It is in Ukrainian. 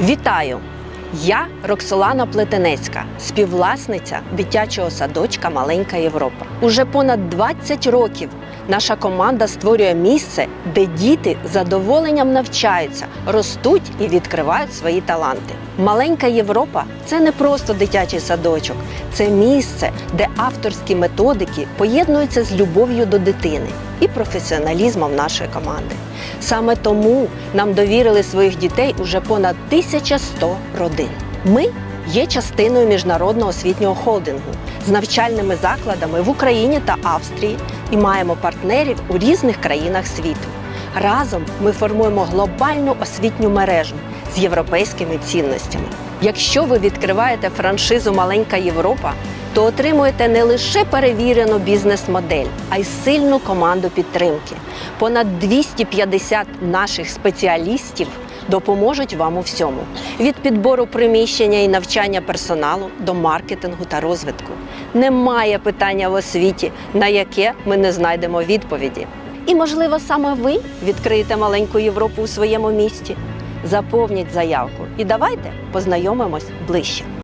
Вітаю! Я Роксолана Плетенецька, співвласниця дитячого садочка Маленька Європа. Уже понад 20 років наша команда створює місце, де діти з задоволенням навчаються, ростуть і відкривають свої таланти. Маленька Європа це не просто дитячий садочок, це місце, де авторські методики поєднуються з любов'ю до дитини і професіоналізмом нашої команди. Саме тому нам довірили своїх дітей уже понад 1100 родин. Ми є частиною міжнародного освітнього холдингу з навчальними закладами в Україні та Австрії і маємо партнерів у різних країнах світу. Разом ми формуємо глобальну освітню мережу з європейськими цінностями. Якщо ви відкриваєте франшизу Маленька Європа, то отримуєте не лише перевірену бізнес-модель, а й сильну команду підтримки. Понад 250 наших спеціалістів допоможуть вам у всьому: від підбору приміщення і навчання персоналу до маркетингу та розвитку. Немає питання в освіті, на яке ми не знайдемо відповіді. І, можливо, саме ви відкриєте маленьку Європу у своєму місті. Заповніть заявку і давайте познайомимось ближче.